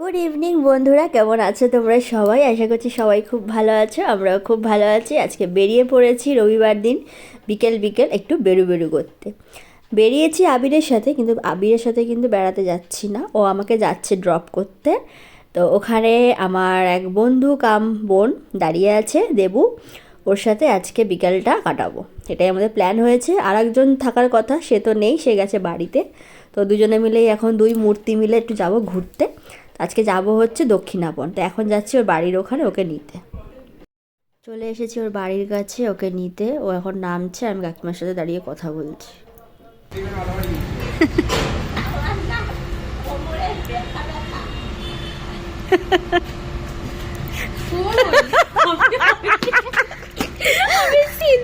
Good evening বন্ধুরা। কেমন আছো তোমরা সবাই? আশা করছি সবাই খুব ভালো আছো, আমরাও খুব ভালো আছি। আজকে বেরিয়ে পড়েছি রবিবার দিন, বিকেল বিকেল একটু বেরু বেরু করতে। বেরিয়েছি আবিরের সাথে, কিন্তু আবিরের সাথে কিন্তু বেড়াতে যাচ্ছি না। ও আমাকে যাচ্ছে ড্রপ করতে। তো ওখানে আমার এক বন্ধু কাম বোন দাঁড়িয়ে আছে, দেবু। ওর সাথে আজকে বিকেলটা কাটাবো। এটাই আমাদের প্ল্যান হয়েছে। আর একজন থাকার কথা, সে তো নেই, সে গেছে বাড়িতে। তো দুজনে মিলেই এখন দুই মূর্তি মিলে একটু যাব ঘুরতে। আজকে যাব হচ্ছে দক্ষিণাপন তো এখন যাচ্ছি ওর বাড়ির ওখানে ওকে নিতে। চলে এসেছি ওর বাড়ির কাছে ওকে নিতে। ও এখন নামছে আমি কাকিমার সাথে দাঁড়িয়ে কথা বলছি।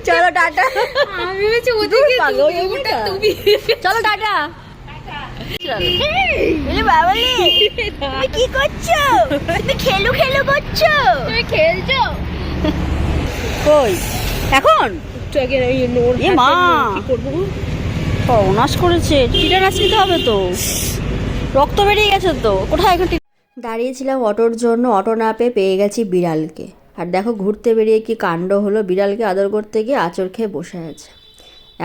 চলো টাটা চলো টাটা। তুমি কি করছ? তুমি খেলু খেলু করছ? তুমি খেলছো? কই? এখন? একটু আগে ওই নোর এ মা। সর্বনাশ করেছে টিটানাস নিতে হবে তো। রক্ত বেরিয়ে গেছে তো কোথায় এখন দাঁড়িয়েছিলাম অটোর জন্য অটো না পেয়ে পেয়ে গেছি বিড়ালকে। আর দেখো ঘুরতে বেরিয়ে কি কাণ্ড হলো বিড়ালকে আদর করতে গিয়ে আঁচড় খেয়ে বসে আছে।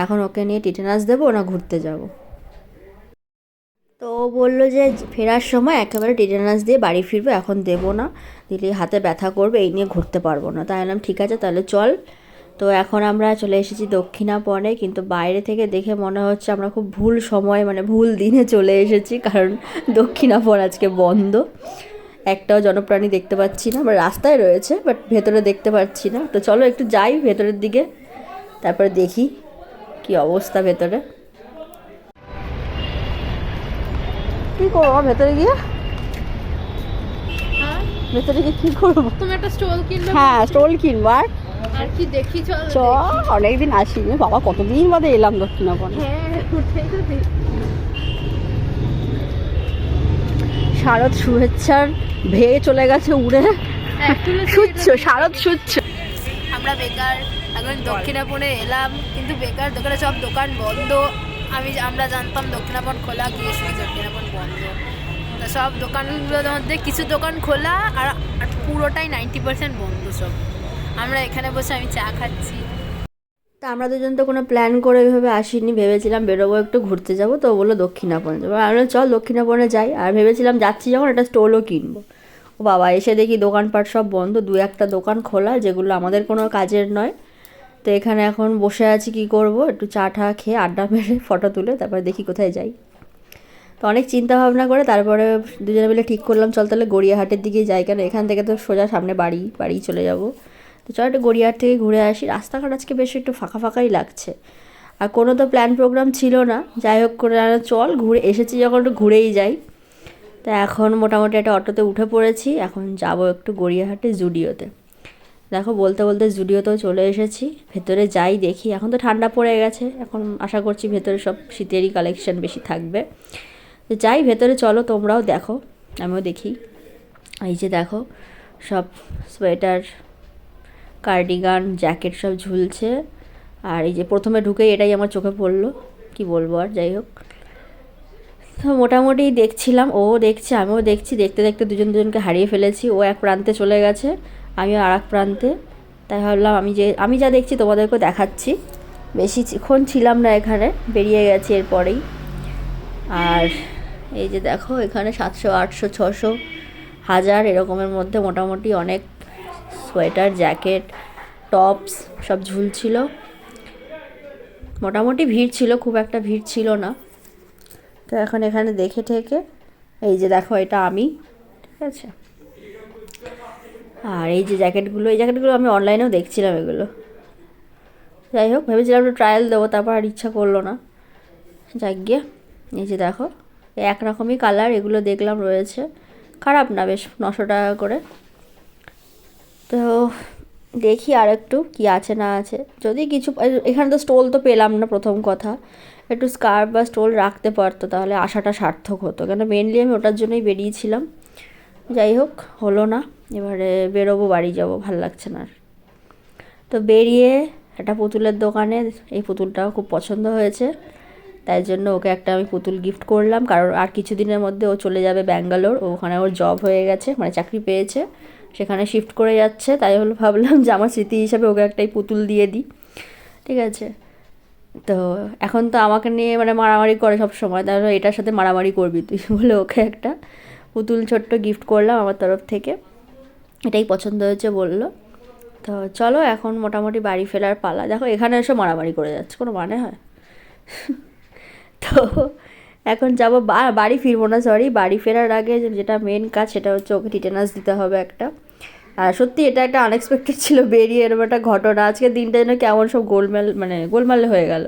এখন ওকে নিয়ে টিটেনাস দেবো না ঘুরতে যাব? বলল যে ফেরার সময় একেবারে টিটেনাস দিয়ে বাড়ি ফিরবো, এখন দেবো না। দিলে হাতে ব্যথা করবে, এই নিয়ে ঘুরতে পারব না। তাই বললাম, ঠিক আছে, তাহলে চল। তো এখন আমরা চলে এসেছি দক্ষিণাপনে কিন্তু বাইরে থেকে দেখে মনে হচ্ছে আমরা খুব ভুল সময় মানে ভুল দিনে চলে এসেছি, কারণ দক্ষিণাপন আজকে বন্ধ। একটাও জনপ্রাণী দেখতে পাচ্ছি না আমরা রাস্তায় রয়েছে বাট ভেতরে দেখতে পাচ্ছি না। তো চলো একটু যাই ভেতরের দিকে, তারপরে দেখি কি অবস্থা ভেতরে। কি করব ভেতরে গিয়ে? ভেতরে গিয়ে কি করব? তুমি একটা স্টল কিনবে হ্যাঁ স্টল কিনবো আর? আর কি দেখি চল চ অনেকদিন আসিনি বাবা কতদিন বাদে এলাম দক্ষিণাপন হ্যাঁ। শারদ শুভেচ্ছার ভেয়ে চলে গেছে উড়ে। সুচ্ছ শারদ সুচ্ছ আমরা বেকার এখন দক্ষিণাপনে এলাম কিন্তু বেকার দোকানে সব দোকান বন্ধ। আমি, আমরা জানতাম দক্ষিণাপন খোলা, গিয়ে শুনে দক্ষিণাপন বন্ধ। তো সব দোকানগুলোর মধ্যে কিছু দোকান খোলা আর পুরোটাই নাইনটি পার্সেন্ট বন্ধ সব। আমরা এখানে বসে আমি চা খাচ্ছি। তা আমরা দুজন তো কোনো প্ল্যান করে ওইভাবে আসিনি, ভেবেছিলাম বেরোবো, একটু ঘুরতে যাব, তো বলল দক্ষিণাপনে যাব। আমি চল দক্ষিণাপনে যাই। আর ভেবেছিলাম যাচ্ছি যখন একটা স্টোলও কিনবো। ও বাবা, এসে দেখি দোকানপাট সব বন্ধ, দু একটা দোকান খোলা, যেগুলো আমাদের কোনো কাজের নয়। তো এখানে এখন বসে আছি কি করব? একটু চা ঠা খেয়ে আড্ডা মেরে ফটো তুলে তারপরে দেখি কোথায় যাই। তো অনেক চিন্তা ভাবনা করে তারপরে দুজনে মিলে ঠিক করলাম, চল তাহলে গড়িয়াহাটের দিকেই যাই। কেন এখান থেকে তো সোজা সামনে বাড়ি বাড়ি চলে যাব। তো চল একটু গড়িয়াহাট থেকে ঘুরে আসি। রাস্তাঘাট আজকে বেশ একটু ফাঁকা ফাঁকাই লাগছে। আর কোনো তো প্ল্যান প্রোগ্রাম ছিল না। যাই হোক করে চল ঘুরে, এসেছি যখন একটু ঘুরেই যাই। তা এখন মোটামুটি একটা অটোতে উঠে পড়েছি। এখন যাব একটু গড়িয়াহাটে জুডিওতে। দেখো বলতে বলতে জুডিওতেও চলে এসেছি, ভেতরে যাই দেখি। এখন তো ঠান্ডা পড়ে গেছে, এখন আশা করছি ভেতরে সব শীতেরই কালেকশন বেশি থাকবে। তো যাই, ভেতরে চলো, তোমরাও দেখো, আমিও দেখি। এই যে দেখো, সব সোয়েটার, কার্ডিগান, জ্যাকেট সব ঝুলছে। আর এই যে প্রথমে ঢুকেই এটাই আমার চোখে পড়ল, কি বলব আর, যাই হোক। তো মোটামুটি দেখছিলাম, ও দেখছে, আমিও দেখছি, দেখতে দেখতে দুজন দুজনকে হারিয়ে ফেলেছি। ও এক প্রান্তে চলে গেছে আমি আর এক প্রান্তে। তাই ভাবলাম আমি যে, আমি যা দেখছি তোমাদেরকেও দেখাচ্ছি। বেশিক্ষণ ছিলাম না এখানে, বেরিয়ে গেছি এরপরেই। আর এই যে দেখো, এখানে সাতশো, আটশো, ছশো, হাজার এরকমের মধ্যে মোটামুটি অনেক সোয়েটার, জ্যাকেট, টপস সব ঝুলছিল। মোটামুটি ভিড় ছিল, খুব একটা ভিড় ছিল না। তো এখন এখানে দেখে ঠেকে, এই যে দেখো এটা আমি, ঠিক আছে? আর এই যে জ্যাকেটগুলো, এই জ্যাকেটগুলো আমি অনলাইনেও দেখছিলাম এগুলো। যাই হোক, ভেবেছিলাম একটু ট্রায়াল দেবো, তারপর আর ইচ্ছা করল না। যাক গিয়ে, এই যে দেখো এক রকমই কালার এগুলো দেখলাম রয়েছে। খারাপ না, বেশ নশো টাকা করে। তো দেখি আর একটু কি আছে না আছে। যদি কিছু এখানে তো স্টোল তো পেলাম না, প্রথম কথা। একটু স্কার্ফ বা স্টোল রাখতে পারতো, তাহলে আশাটা সার্থক হতো। কেন মেনলি আমি ওটার জন্যই বেরিয়েছিলাম। যাই হোক, হলো না। এবারে বেরোবো, বাড়ি যাব, ভালো লাগছে না তো বেরিয়ে একটা পুতুলের দোকানে, এই পুতুলটাও খুব পছন্দ হয়েছে। তাই জন্য ওকে একটা আমি পুতুল গিফট করলাম, কারণ আর কিছুদিনের মধ্যে ও চলে যাবে ব্যাঙ্গালোর। ওখানে ওর জব হয়ে গেছে মানে চাকরি পেয়েছে। সেখানে শিফট করে যাচ্ছে, তাই হলো ভাবলাম যে আমার স্মৃতি হিসাবে ওকে একটাই পুতুল দিয়ে দিই। ঠিক আছে? তো এখন তো আমাকে নিয়ে মানে মারামারি করে সব সময় তাহলে এটার সাথে মারামারি করবি তুই বলে ওকে একটা পুতুল ছোট্ট গিফট করলাম আমার তরফ থেকে। এটাই পছন্দ হয়েছে বলল। তো চলো এখন মোটামুটি বাড়ি ফেরার পালা। দেখো, এখানে এসে মারামারি করে যাচ্ছে, কোনো মানে হয়? তো এখন যাব বাড়ি ফিরবো না সরি বাড়ি ফেরার আগে যেটা মেন কাজ, সেটা হচ্ছে ওকে টিটেনাস দিতে হবে একটা। আর সত্যি এটা একটা আনএক্সপেক্টেড ছিল বেরিয়ে এরকম একটা ঘটনা। আজকে দিনটা যেন কেমন সব গোলমেল মানে গোলমাল হয়ে গেল।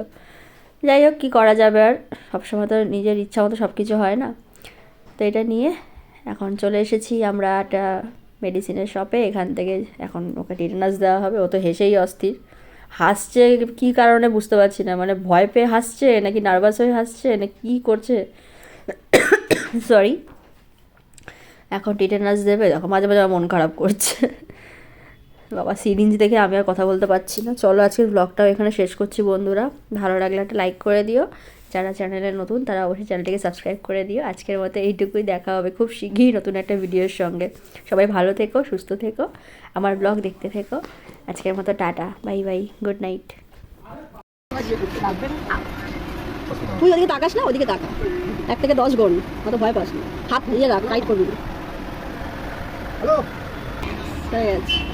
যাই হোক, কী করা যাবে আর? সবসময় তো নিজের ইচ্ছা মতো সব কিছু হয় না। তো এটা নিয়ে এখন চলে এসেছি আমরা একটা মেডিসিনের শপে এখান থেকে এখন ওকে টিটেনাস দেওয়া হবে। ও তো হেসেই অস্থির। হাসছে কী কারণে বুঝতে পারছি না। মানে ভয় পেয়ে হাসছে, নাকি নার্ভাস হয়ে হাসছে, না কী করছে? সরি এখন টিটেনাস দেবে। দেখো, মাঝে মাঝে আমার মন খারাপ করছে। বাবা, সিরিঞ্জ দেখে আমি আর কথা বলতে পারছি না। চলো, আজকের ব্লগটাও এখানে শেষ করছি বন্ধুরা। ভালো লাগলে একটা লাইক করে দিও। যারা চ্যানেলে নতুন, তারা অবশ্যই চ্যানেলটিকে সাবস্ক্রাইব করে দিও। আজকের মতো এইটুকুই দেখা হবে খুব শীঘ্রই নতুন একটা ভিডিওর সঙ্গে। সবাই ভালো থেকো, সুস্থ থেকো, আমার ব্লগ দেখতে থেকো। আজকের মতো ta-ta bye bye good night তুই ওদিকে তাকাস না, ওদিকে তাকা। এক থেকে দশ গুণ অত ভয় পাস না। হাত ইয়ে রাখ টাইট করবি হ্যালো? ঠিক আছে